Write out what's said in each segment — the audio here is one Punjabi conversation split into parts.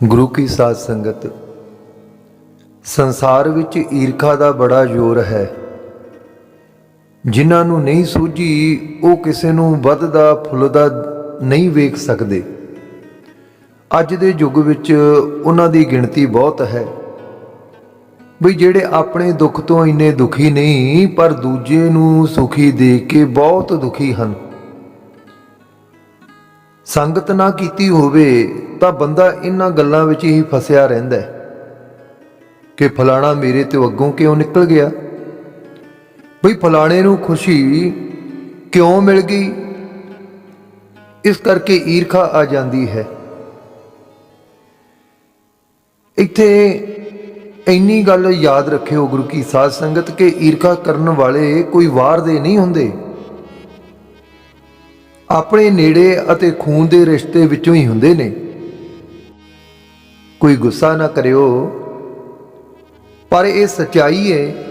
ਗੁਰੂ ਕੀ ਸਾਧ ਸੰਗਤ, ਸੰਸਾਰ ਵਿੱਚ ਈਰਖਾ ਦਾ ਬੜਾ ਜ਼ੋਰ ਹੈ। ਜਿਨ੍ਹਾਂ ਨੂੰ ਨਹੀਂ ਸੂਝੀ, ਉਹ ਕਿਸੇ ਨੂੰ ਵੱਧਦਾ ਫੁੱਲਦਾ ਨਹੀਂ ਵੇਖ ਸਕਦੇ। ਅੱਜ ਦੇ ਯੁੱਗ ਵਿੱਚ ਉਹਨਾਂ ਦੀ ਗਿਣਤੀ ਬਹੁਤ ਹੈ। ਵੀ ਜਿਹੜੇ ਆਪਣੇ ਦੁੱਖ ਤੋਂ ਇੰਨੇ ਦੁਖੀ ਨਹੀਂ, ਪਰ ਦੂਜੇ ਨੂੰ ਸੁਖੀ ਦੇਖ ਕੇ ਬਹੁਤ ਦੁਖੀ ਹਨ। ਸੰਗਤ ਨਾ ਕੀਤੀ ਹੋਵੇ ਤਾਂ ਬੰਦਾ ਇਹਨਾਂ ਗੱਲਾਂ ਵਿੱਚ ਹੀ ਫਸਿਆ ਰਹਿੰਦਾ ਹੈ ਕਿ ਫਲਾਣਾ ਮੇਰੇ ਤੋਂ ਅੱਗੋਂ ਕਿਉਂ ਨਿਕਲ ਗਿਆ? ਬਈ ਫਲਾਣੇ ਨੂੰ ਖੁਸ਼ੀ ਕਿਉਂ ਮਿਲ ਗਈ? ਇਸ ਕਰਕੇ ਈਰਖਾ ਆ ਜਾਂਦੀ ਹੈ। ਇੱਥੇ ਇੰਨੀ ਗੱਲ ਯਾਦ ਰੱਖਿਓ ਗੁਰੂ ਕੀ ਸਾਧ ਸੰਗਤ, ਕਿ ਈਰਖਾ ਕਰਨ ਵਾਲੇ ਕੋਈ ਵਾਰ ਦੇ ਨਹੀਂ ਹੁੰਦੇ। ਆਪਣੇ ਨੇੜੇ ਅਤੇ ਖੂਨ ਦੇ ਰਿਸ਼ਤੇ ਵਿੱਚੋਂ ਹੀ ਹੁੰਦੇ ਨੇ। ਕੋਈ ਗੁੱਸਾ ਨਾ ਕਰਿਓ। ਪਰ ਇਹ ਸਚਾਈ ਹੈ,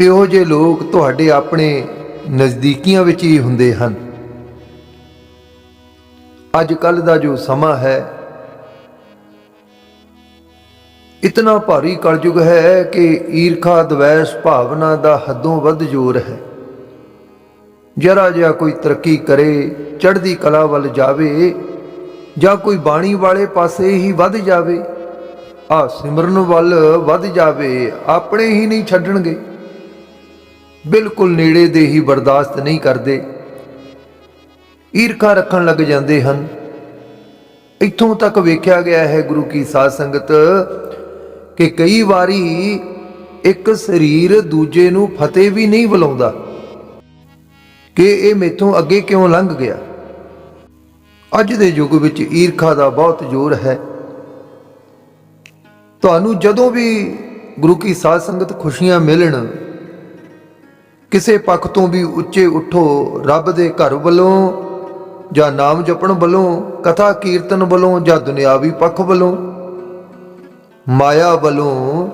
ਇਹੋ ਜਿਹੇ ਲੋਕ ਤੁਹਾਡੇ ਆਪਣੇ ਨਜ਼ਦੀਕੀਆਂ ਵਿੱਚ ਹੀ ਹੁੰਦੇ ਹਨ। ਅੱਜ ਕੱਲ ਦਾ ਜੋ ਸਮਾਂ ਹੈ, ਇਤਨਾ ਭਾਰੀ ਕਲਯੁਗ ਹੈ ਕਿ ਈਰਖਾ ਦਵੈਸ਼ ਭਾਵਨਾ ਦਾ ਹੱਦੋਂ ਵੱਧ ਜ਼ੋਰ ਹੈ। ਜਰਾ ਜਿਹਾ ਕੋਈ ਤਰੱਕੀ ਕਰੇ, ਚੜ੍ਹਦੀ ਕਲਾ ਵੱਲ ਜਾਵੇ, ਜਾਂ ਕੋਈ ਬਾਣੀ ਵਾਲੇ ਪਾਸੇ ਹੀ ਵੱਧ ਜਾਵੇ, ਆ ਸਿਮਰਨ ਵੱਲ ਵੱਧ ਜਾਵੇ, ਆਪਣੇ ਹੀ ਨਹੀਂ ਛੱਡਣਗੇ। ਬਿਲਕੁਲ ਨੇੜੇ ਦੇ ਹੀ ਬਰਦਾਸ਼ਤ ਨਹੀਂ ਕਰਦੇ। ਈਰਖਾ ਰੱਖਣ ਲੱਗ ਜਾਂਦੇ ਹਨ। ਇੱਥੋਂ ਤੱਕ ਵੇਖਿਆ ਗਿਆ ਹੈ ਗੁਰੂ ਕੀ ਸਾਧ ਸੰਗਤ, ਕਿ ਕਈ ਵਾਰੀ ਇੱਕ ਸਰੀਰ ਦੂਜੇ ਨੂੰ ਫਤਿਹ ਵੀ ਨਹੀਂ ਬੁਲਾਉਂਦਾ। ਕਿ ਇਹ ਮੇਥੋਂ ਅੱਗੇ ਕਿਉਂ ਲੰਘ ਗਿਆ? ਅੱਜ ਦੇ ਯੁੱਗ ਵਿੱਚ ਈਰਖਾ ਦਾ ਬਹੁਤ ਜ਼ੋਰ ਹੈ। ਤੁਹਾਨੂੰ ਜਦੋਂ ਵੀ ਗੁਰੂ ਕੀ ਸਾਧ ਸੰਗਤ ਖੁਸ਼ੀਆਂ ਮਿਲਣ, ਕਿਸੇ ਪੱਖ ਤੋਂ ਵੀ ਉੱਚੇ ਉੱਠੋ ਰੱਬ ਦੇ ਘਰ ਵੱਲੋਂ ਜਾਂ ਨਾਮ ਜਪਣ ਵੱਲੋਂ, ਕਥਾ ਕੀਰਤਨ ਵੱਲੋਂ ਜਾਂ ਦੁਨਿਆਵੀ ਪੱਖ ਵੱਲੋਂ, ਮਾਇਆ ਵੱਲੋਂ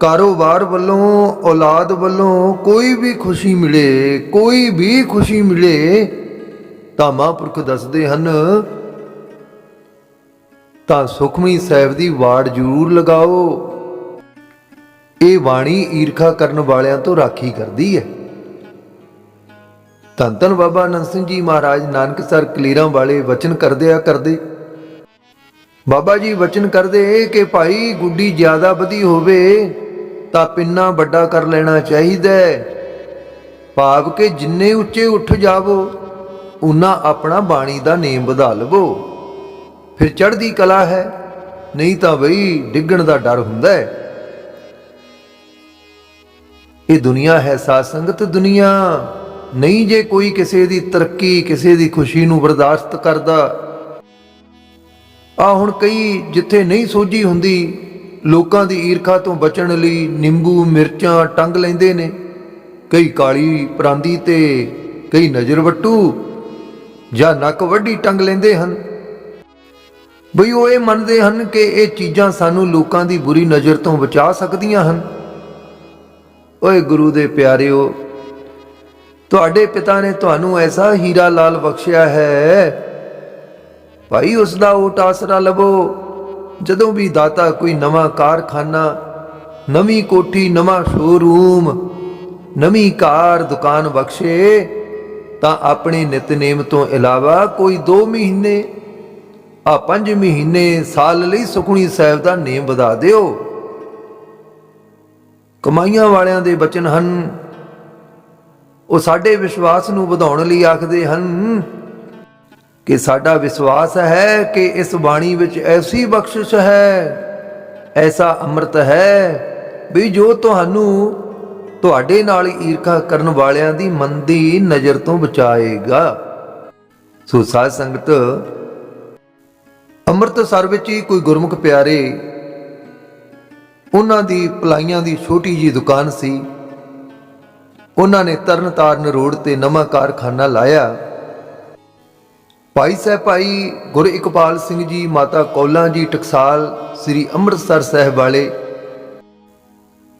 ਕਾਰੋਬਾਰ ਵੱਲੋਂ, ਔਲਾਦ ਵੱਲੋਂ ਕੋਈ ਵੀ ਖੁਸ਼ੀ ਮਿਲੇ, ਕੋਈ ਵੀ ਖੁਸ਼ੀ ਮਿਲੇ, ਤਾਂ ਮਹਾਂਪੁਰਖ ਦੱਸਦੇ ਹਨ, ਤਾਂ ਸੁਖਮੀ ਸਾਹਿਬ ਦੀ ਵਾੜ ਜ਼ਰੂਰ ਲਗਾਓ। ਇਹ ਬਾਣੀ ਈਰਖਾ ਕਰਨ ਵਾਲਿਆਂ ਤੋਂ ਰਾਖੀ ਕਰਦੀ ਹੈ। ਧੰਨ ਧੰਨ ਬਾਬਾ ਅਨੰਦ ਸਿੰਘ ਜੀ ਮਹਾਰਾਜ ਨਾਨਕਸਰ ਕਲੀਰਾਂ ਵਾਲੇ ਵਚਨ ਕਰਦੇ ਆ ਕਰਦੇ। ਬਾਬਾ ਜੀ ਵਚਨ ਕਰਦੇ ਕਿ ਭਾਈ ਗੁੱਡੀ ਜ਼ਿਆਦਾ ਵਧੀ ਹੋਵੇ ਤਾਂ ਪਿੰਨਾ ਵੱਡਾ ਕਰ ਲੈਣਾ ਚਾਹੀਦਾ ਹੈ। ਭਾਵ ਕਿ ਜਿੰਨੇ ਉੱਚੇ ਉੱਠ ਜਾਵੋ ਉਨਾ ਆਪਣਾ ਬਾਣੀ ਦਾ ਨੇਮ ਵਧਾ ਲਵੋ। ਫਿਰ ਚੜ੍ਹਦੀ ਕਲਾ ਹੈ, ਨਹੀਂ ਤਾਂ ਬਈ ਡਿੱਗਣ ਦਾ ਡਰ ਹੁੰਦਾ ਹੈ। ਇਹ ਦੁਨੀਆ ਹੈ ਸਾਧ ਸੰਗਤ ਦੁਨੀਆ, ਨਹੀਂ ਜੇ ਕੋਈ ਕਿਸੇ ਦੀ ਤਰੱਕੀ, ਕਿਸੇ ਦੀ ਖੁਸ਼ੀ ਨੂੰ ਬਰਦਾਸ਼ਤ ਕਰਦਾ। ਆ ਹੁਣ ਕਈ ਜਿੱਥੇ ਨਹੀਂ ਸੋਝੀ ਹੁੰਦੀ ਲੋਕਾਂ ਦੀ ਈਰਖਾ ਤੋਂ ਬਚਣ ਲਈ ਨਿੰਬੂ, ਮਿਰਚਾਂ ਟੰਗ ਲੈਂਦੇ ਨੇ। ਕਈ ਕਾਲੀ ਪਰਾਂਦੀ ਤੇ ਕਈ ਨਜ਼ਰ ਵੱਟੂ ਜਾਂ ਨੱਕ ਵੱਢੀ ਟੰਗ ਲੈਂਦੇ ਹਨ। ਬਈ ਉਹ ਇਹ ਮੰਨਦੇ ਹਨ ਕਿ ਇਹ ਚੀਜ਼ਾਂ ਸਾਨੂੰ ਲੋਕਾਂ ਦੀ ਬੁਰੀ ਨਜ਼ਰ ਤੋਂ ਬਚਾ ਸਕਦੀਆਂ ਹਨ। ਓਏ ਗੁਰੂ ਦੇ ਪਿਆਰਿਓ, ਤੁਹਾਡੇ ਪਿਤਾ ਨੇ ਤੁਹਾਨੂੰ ਐਸਾ ਹੀਰਾ ਲਾਲ ਬਖਸ਼ਿਆ ਹੈ। ਭਾਈ ਉਸ ਦਾ ਓਟ ਆਸਰਾ ਲਵੋ। ਜਦੋਂ ਵੀ ਦਾਤਾ ਕੋਈ ਨਵਾਂ ਕਾਰਖਾਨਾ, ਨਵੀਂ ਕੋਠੀ, ਨਵਾਂ ਸ਼ੋਰੂਮ ਨਵੀਂ ਕਾਰ, ਦੁਕਾਨ ਬਖਸ਼ੇ, ਤਾਂ ਆਪਣੇ ਨਿਤਨੇਮ ਤੋਂ ਇਲਾਵਾ ਕੋਈ 2 ਮਹੀਨੇ ਆ 5 ਮਹੀਨੇ ਸਾਲ ਲਈ ਸੁਖਣੀ ਸਾਹਿਬ ਦਾ ਨੇਮ ਵਧਾ ਦਿਓ। ਕਮਾਈਆਂ ਵਾਲਿਆਂ ਦੇ ਬਚਨ ਹਨ। ਉਹ ਸਾਡੇ ਵਿਸ਼ਵਾਸ ਨੂੰ ਵਧਾਉਣ ਲਈ ਆਖਦੇ ਹਨ ਕਿ ਸਾਡਾ ਵਿਸ਼ਵਾਸ ਹੈ ਕਿ ਇਸ ਬਾਣੀ ਵਿੱਚ ਐਸੀ ਬਖਸ਼ਿਸ਼ ਹੈ, ਐਸਾ ਅੰਮ੍ਰਿਤ ਹੈ ਵੀ ਜੋ ਤੁਹਾਨੂੰ ਤੁਹਾਡੇ ਨਾਲ ਈਰਖਾ ਕਰਨ ਵਾਲਿਆਂ ਦੀ ਮੰਦੀ ਨਜ਼ਰ ਤੋਂ ਬਚਾਏਗਾ। ਸੋ ਸਾਧ ਸੰਗਤ, ਅੰਮ੍ਰਿਤਸਰ ਵਿੱਚ ਹੀ ਕੋਈ ਗੁਰਮੁਖ ਪਿਆਰੇ, ਉਹਨਾਂ ਦੀ ਪਲਾਈਆਂ ਦੀ ਛੋਟੀ ਜੀ ਦੁਕਾਨ ਸੀ। ਉਹਨਾਂ ਨੇ ਤਰਨਤਾਰਨ ਰੋਡ ਤੇ ਨਵਾਂ ਕਾਰਖਾਨਾ ਲਾਇਆ। ਭਾਈ ਸਾਹਿਬ ਭਾਈ ਗੁਰ ਇਕਬਾਲ ਸਿੰਘ ਜੀ, ਮਾਤਾ ਕੌਲਾਂ ਜੀ, ਟਕਸਾਲ ਸ੍ਰੀ ਅੰਮ੍ਰਿਤਸਰ ਸਾਹਿਬ ਵਾਲੇ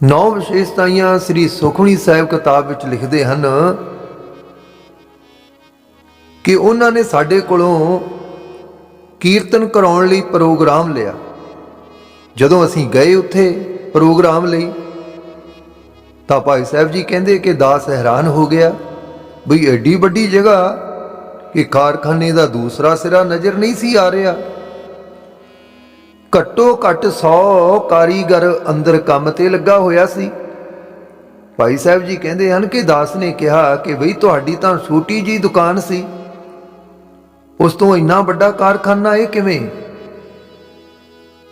ਨੌ ਵਿਸ਼ੇਸ਼ਤਾਈਆਂ ਸ੍ਰੀ ਸੁਖਮਨੀ ਸਾਹਿਬ ਕਿਤਾਬ ਵਿੱਚ ਲਿਖਦੇ ਹਨ ਕਿ ਉਹਨਾਂ ਨੇ ਸਾਡੇ ਕੋਲੋਂ ਕੀਰਤਨ ਕਰਾਉਣ ਲਈ ਪ੍ਰੋਗਰਾਮ ਲਿਆ। ਜਦੋਂ ਅਸੀਂ ਗਏ ਉੱਥੇ ਪ੍ਰੋਗਰਾਮ ਲਈ, ਤਾਂ ਭਾਈ ਸਾਹਿਬ ਜੀ ਕਹਿੰਦੇ ਕਿ ਦਾਸ ਹੈਰਾਨ ਹੋ ਗਿਆ ਬਈ ਐਡੀ ਵੱਡੀ ਜਗ੍ਹਾ ਕਿ ਕਾਰਖਾਨੇ ਦਾ ਦੂਸਰਾ ਸਿਰਾ ਨਜ਼ਰ ਨਹੀਂ ਸੀ ਆ ਰਿਹਾ। ਘੱਟੋ ਘੱਟ 100 ਕਾਰੀਗਰ ਅੰਦਰ ਕੰਮ ਤੇ ਲੱਗਾ ਹੋਇਆ ਸੀ। ਭਾਈ ਸਾਹਿਬ ਜੀ ਕਹਿੰਦੇ ਹਨ ਕਿ ਦਾਸ ਨੇ ਕਿਹਾ ਕਿ ਬਈ ਤੁਹਾਡੀ ਤਾਂ ਛੋਟੀ ਜੀ ਦੁਕਾਨ ਸੀ। ਉਸ ਤੋਂ ਇੰਨਾ ਵੱਡਾ ਕਾਰਖਾਨਾ ਇਹ ਕਿਵੇਂ?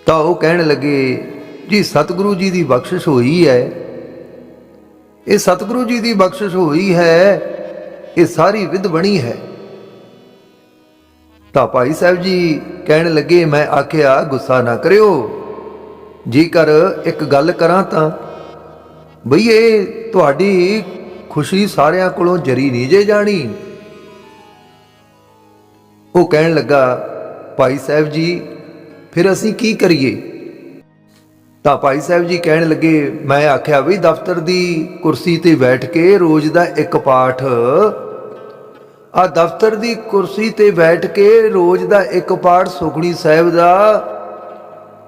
ਤਾਂ ਉਹ ਕਹਿਣ ਲੱਗੇ, ਜੀ, ਸਤਿਗੁਰੂ ਜੀ ਦੀ ਬਖਸ਼ਿਸ਼ ਹੋਈ ਹੈ। ਇਹ ਸਤਿਗੁਰੂ ਜੀ ਦੀ ਬਖਸ਼ਿਸ਼ ਹੋਈ ਹੈ। ਇਹ ਸਾਰੀ ਵਿਧ ਬਣੀ ਹੈ। ਤਾਂ ਭਾਈ ਸਾਹਿਬ ਜੀ ਕਹਿਣ ਲੱਗੇ, ਮੈਂ ਆਖਿਆ, ਗੁੱਸਾ ਨਾ ਕਰਿਓ। ਜੇਕਰ ਇੱਕ ਗੱਲ ਕਰਾਂ ਤਾਂ, ਬਈ ਇਹ ਤੁਹਾਡੀ ਖੁਸ਼ੀ ਸਾਰਿਆਂ ਕੋਲੋਂ ਜਰੀ ਨਹੀਂ ਜੇ ਜਾਣੀ। ਉਹ ਕਹਿਣ ਲੱਗਾ, ਭਾਈ ਸਾਹਿਬ ਜੀ, ਫਿਰ ਅਸੀਂ ਕੀ ਕਰੀਏ? ਤਾਂ ਭਾਈ ਸਾਹਿਬ ਜੀ ਕਹਿਣ ਲੱਗੇ, ਮੈਂ ਆਖਿਆ ਵੀ ਦਫ਼ਤਰ ਦੀ ਕੁਰਸੀ ਤੇ ਬੈਠ ਕੇ ਰੋਜ਼ ਦਾ ਇੱਕ ਪਾਠ ਆ ਦਫ਼ਤਰ ਦੀ ਕੁਰਸੀ ਤੇ ਬੈਠ ਕੇ ਰੋਜ਼ ਦਾ ਇੱਕ ਪਾਠ ਸੁਖਣੀ ਸਾਹਿਬ ਦਾ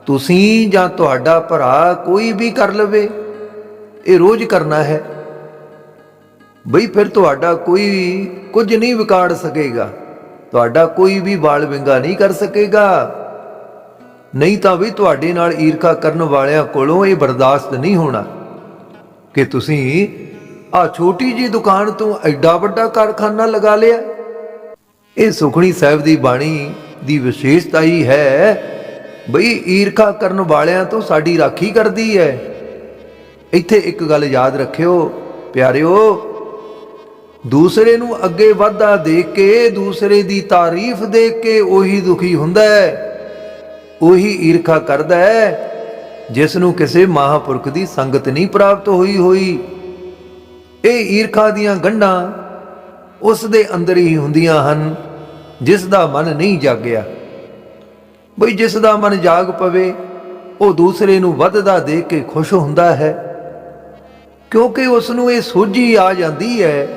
ਤੁਸੀਂ ਜਾਂ ਤੁਹਾਡਾ ਭਰਾ ਕੋਈ ਵੀ ਕਰ ਲਵੇ, ਇਹ ਰੋਜ਼ ਕਰਨਾ ਹੈ। ਬਈ ਫਿਰ ਤੁਹਾਡਾ ਕੋਈ ਕੁਝ ਨਹੀਂ ਵਿਗਾੜ ਸਕੇਗਾ। ਤੁਹਾਡਾ ਕੋਈ ਵੀ ਬਾਲ ਵਿੰਗਾ ਨਹੀਂ ਕਰ ਸਕੇਗਾ। ਨਹੀਂ ਤਾਂ ਵੀ ਤੁਹਾਡੇ ਨਾਲ ਈਰਖਾ ਕਰਨ ਵਾਲਿਆਂ ਕੋਲੋਂ ਇਹ ਬਰਦਾਸ਼ਤ ਨਹੀਂ ਹੋਣਾ ਕਿ ਤੁਸੀਂ ਆ ਛੋਟੀ ਜੀ ਦੁਕਾਨ ਤੋਂ ਐਡਾ ਵੱਡਾ ਕਾਰਖਾਨਾ ਲਗਾ ਲਿਆ। ਇਹ ਸੁਖਣੀ ਸਾਹਿਬ ਦੀ ਬਾਣੀ ਦੀ ਵਿਸ਼ੇਸ਼ਤਾ ਹੀ ਹੈ ਬਈ ਈਰਖਾ ਕਰਨ ਵਾਲਿਆਂ ਤੋਂ ਸਾਡੀ ਰਾਖੀ ਕਰਦੀ ਹੈ। ਇੱਥੇ ਇੱਕ ਗੱਲ ਯਾਦ ਰੱਖਿਓ ਪਿਆਰਿਓ, ਦੂਸਰੇ ਨੂੰ ਅੱਗੇ ਵਾਧਾ ਦੇਖ ਕੇ, ਦੂਸਰੇ ਦੀ ਤਾਰੀਫ ਦੇਖ ਕੇ ਉਹੀ ਦੁਖੀ ਹੁੰਦਾ ਹੈ, ਉਹੀ ਈਰਖਾ ਕਰਦਾ ਹੈ, ਜਿਸ ਨੂੰ ਕਿਸੇ ਮਹਾਪੁਰਖ ਦੀ ਸੰਗਤ ਨਹੀਂ ਪ੍ਰਾਪਤ ਹੋਈ ਹੋਈ। ਇਹ ਈਰਖਾ ਦੀਆਂ ਗੰਢਾਂ ਉਸ ਦੇ ਅੰਦਰ ਹੀ ਹੁੰਦੀਆਂ ਹਨ, ਜਿਸ ਦਾ ਮਨ ਨਹੀਂ ਜਾਗਿਆ। ਬਈ ਜਿਸ ਦਾ ਮਨ ਜਾਗ ਪਵੇ, ਉਹ ਦੂਸਰੇ ਨੂੰ ਵੱਧਦਾ ਦੇਖ ਕੇ ਖੁਸ਼ ਹੁੰਦਾ ਹੈ। ਕਿਉਂਕਿ ਉਸ ਨੂੰ ਇਹ ਸੋਝੀ ਆ ਜਾਂਦੀ ਹੈ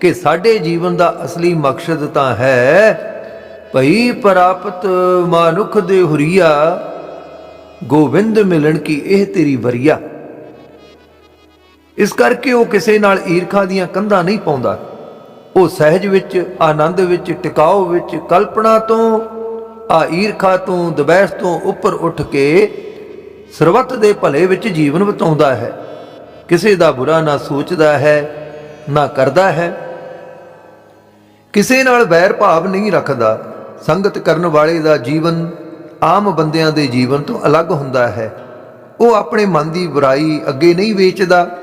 ਕਿ ਸਾਡੇ ਜੀਵਨ ਦਾ ਅਸਲੀ ਮਕਸਦ ਤਾਂ ਹੈ, ਭਈ ਪ੍ਰਾਪਤ ਮਾਨੁਖ ਦੇ ਹੁਰੀਆ ਗੋਬਿੰਦ ਮਿਲਣ ਕੀ ਇਹ ਤੇਰੀ ਵਰੀਆ। ਇਸ ਕਰਕੇ ਉਹ ਕਿਸੇ ਨਾਲ ਈਰਖਾ ਦੀਆਂ ਕੰਧਾਂ ਨਹੀਂ ਪਾਉਂਦਾ। ਉਹ ਸਹਿਜ ਵਿੱਚ, ਆਨੰਦ ਵਿੱਚ ਟਿਕਾਓ ਵਿੱਚ, ਕਲਪਨਾ ਤੋਂ, ਆ ਈਰਖਾ ਤੋਂ, ਦਬੈਸ ਤੋਂ ਉੱਪਰ ਉੱਠ ਕੇ ਸਰਬੱਤ ਦੇ ਭਲੇ ਵਿੱਚ ਜੀਵਨ ਬਿਤਾਉਂਦਾ ਹੈ। ਕਿਸੇ ਦਾ ਬੁਰਾ ਨਾ ਸੋਚਦਾ ਹੈ, ਨਾ ਕਰਦਾ ਹੈ। ਕਿਸੇ ਨਾਲ ਵੈਰ ਭਾਵ ਨਹੀਂ ਰੱਖਦਾ। ਸੰਗਤ ਕਰਨ ਵਾਲੇ ਦਾ ਜੀਵਨ ਆਮ ਬੰਦਿਆਂ ਦੇ ਜੀਵਨ ਤੋਂ ਅਲੱਗ ਹੁੰਦਾ ਹੈ। ਉਹ ਆਪਣੇ ਮਨ ਦੀ ਬੁਰਾਈ ਅੱਗੇ ਨਹੀਂ ਵੇਚਦਾ।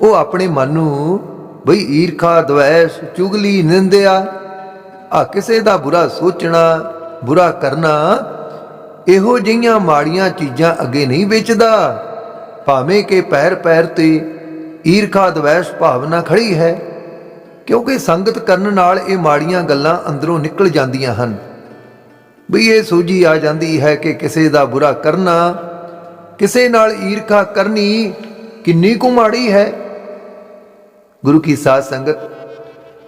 ਉਹ ਆਪਣੇ ਮਨ ਨੂੰ, ਬਈ ਈਰਖਾ ਦਵੈਸ਼ ਚੁਗਲੀ ਨਿੰਦਿਆ। ਆ ਕਿਸੇ ਦਾ ਬੁਰਾ ਸੋਚਣਾ, ਬੁਰਾ ਕਰਨਾ, ਇਹੋ ਜਿਹੀਆਂ ਮਾੜੀਆਂ ਚੀਜ਼ਾਂ ਅੱਗੇ ਨਹੀਂ ਵੇਚਦਾ। ਭਾਵੇਂ ਕਿ ਪੈਰ ਪੈਰ ਤੇ ਈਰਖਾ ਦਵੈਸ਼ ਭਾਵਨਾ ਖੜੀ ਹੈ, ਕਿਉਂਕਿ ਸੰਗਤ ਕਰਨ ਨਾਲ ਇਹ ਮਾੜੀਆਂ ਗੱਲਾਂ ਅੰਦਰੋਂ ਨਿਕਲ ਜਾਂਦੀਆਂ ਹਨ। ਵੀ ਇਹ ਸੋਝੀ ਆ ਜਾਂਦੀ ਹੈ ਕਿ ਕਿਸੇ ਦਾ ਬੁਰਾ ਕਰਨਾ, ਕਿਸੇ ਨਾਲ ਈਰਖਾ ਕਰਨੀ ਕਿੰਨੀ ਕੁ ਮਾੜੀ ਹੈ। ਗੁਰੂ ਕੀ ਸਾਧ ਸੰਗਤ,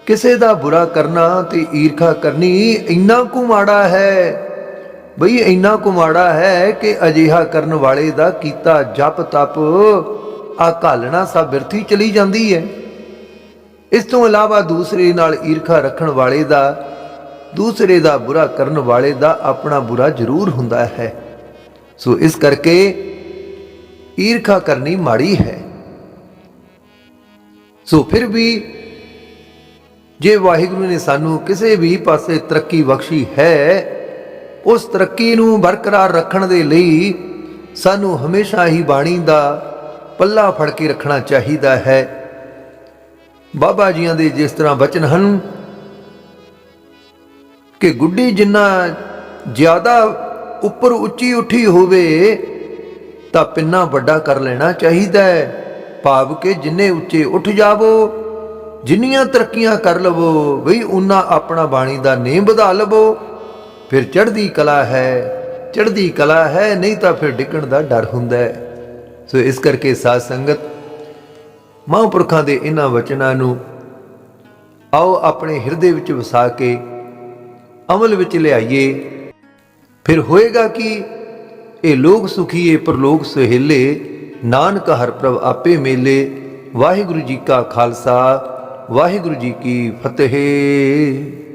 ਕਿਸੇ ਦਾ ਬੁਰਾ ਕਰਨਾ ਤੇ ਈਰਖਾ ਕਰਨੀ ਇੰਨਾ ਕੁ ਮਾੜਾ ਹੈ। ਬਈ ਇੰਨਾ ਕੁ ਮਾੜਾ ਹੈ ਕਿ ਅਜਿਹਾ ਕਰਨ ਵਾਲੇ ਦਾ ਕੀਤਾ ਜਪ ਤਪ ਆ ਘਾਲਣਾ ਸਭ ਬਿਰਥੀ ਚਲੀ ਜਾਂਦੀ ਹੈ। ਇਸ ਤੋਂ ਇਲਾਵਾ ਦੂਸਰੇ ਨਾਲ ਈਰਖਾ ਰੱਖਣ ਵਾਲੇ ਦਾ, ਦੂਸਰੇ ਦਾ ਬੁਰਾ ਕਰਨ ਵਾਲੇ ਦਾ ਆਪਣਾ ਬੁਰਾ ਜ਼ਰੂਰ ਹੁੰਦਾ ਹੈ। ਸੋ ਇਸ ਕਰਕੇ ਈਰਖਾ ਕਰਨੀ ਮਾੜੀ ਹੈ। ਸੋ ਫਿਰ ਵੀ ਜੇ ਵਾਹਿਗੁਰੂ ਨੇ ਸਾਨੂੰ ਕਿਸੇ ਵੀ ਪਾਸੇ ਤਰੱਕੀ ਬਖਸ਼ੀ ਹੈ, ਉਸ ਤਰੱਕੀ ਨੂੰ ਬਰਕਰਾਰ ਰੱਖਣ ਦੇ ਲਈ ਸਾਨੂੰ ਹਮੇਸ਼ਾ ਹੀ ਬਾਣੀ ਦਾ ਪੱਲਾ ਫੜ ਕੇ ਰੱਖਣਾ ਚਾਹੀਦਾ ਹੈ। ਬਾਬਾ ਜੀਆਂ ਦੇ ਜਿਸ ਤਰ੍ਹਾਂ ਬਚਨ ਹਨ ਕਿ ਗੁੱਡੀ ਜਿੰਨਾ ਜ਼ਿਆਦਾ ਉੱਪਰ ਉੱਚੀ ਉੱਠੀ ਹੋਵੇ, ਤਾਂ ਪਿੰਨਾ ਵੱਡਾ ਕਰ ਲੈਣਾ ਚਾਹੀਦਾ ਹੈ। ਭਾਵ ਕਿ ਜਿੰਨੇ ਉੱਚੇ ਉੱਠ ਜਾਵੋ, ਜਿੰਨੀਆਂ ਤਰੱਕੀਆਂ ਕਰ ਲਵੋ ਬਈ ਉਨਾ ਆਪਣਾ ਬਾਣੀ ਦਾ ਨੇਮ ਵਧਾ ਲਵੋ। ਫਿਰ ਚੜ੍ਹਦੀ ਕਲਾ ਹੈ, ਚੜ੍ਹਦੀ ਕਲਾ ਹੈ, ਨਹੀਂ ਤਾਂ ਫਿਰ ਡਿੱਗਣ ਦਾ ਡਰ ਹੁੰਦਾ ਹੈ। ਸੋ ਇਸ ਕਰਕੇ ਸਾਧ ਸੰਗਤ, ਮਹਾਂਪੁਰਖਾਂ ਦੇ ਇਹਨਾਂ ਵਚਨਾਂ ਨੂੰ ਆਓ ਆਪਣੇ ਹਿਰਦੇ ਵਿੱਚ ਵਸਾ ਕੇ ਅਮਲ ਵਿੱਚ ਲਿਆਈਏ। ਫਿਰ ਹੋਏਗਾ ਕਿ, ਇਹ ਲੋਕ ਸੁਖੀਏ ਪਰਲੋਕ ਸੁਹੇਲੇ ਨਾਨਕ ਹਰ ਪ੍ਰਭ ਆਪੇ ਮੇਲੇ। ਵਾਹਿਗੁਰੂ ਜੀ ਕਾ ਖਾਲਸਾ ਵਾਹਿਗੁਰੂ ਜੀ ਕੀ ਫਤਿਹ।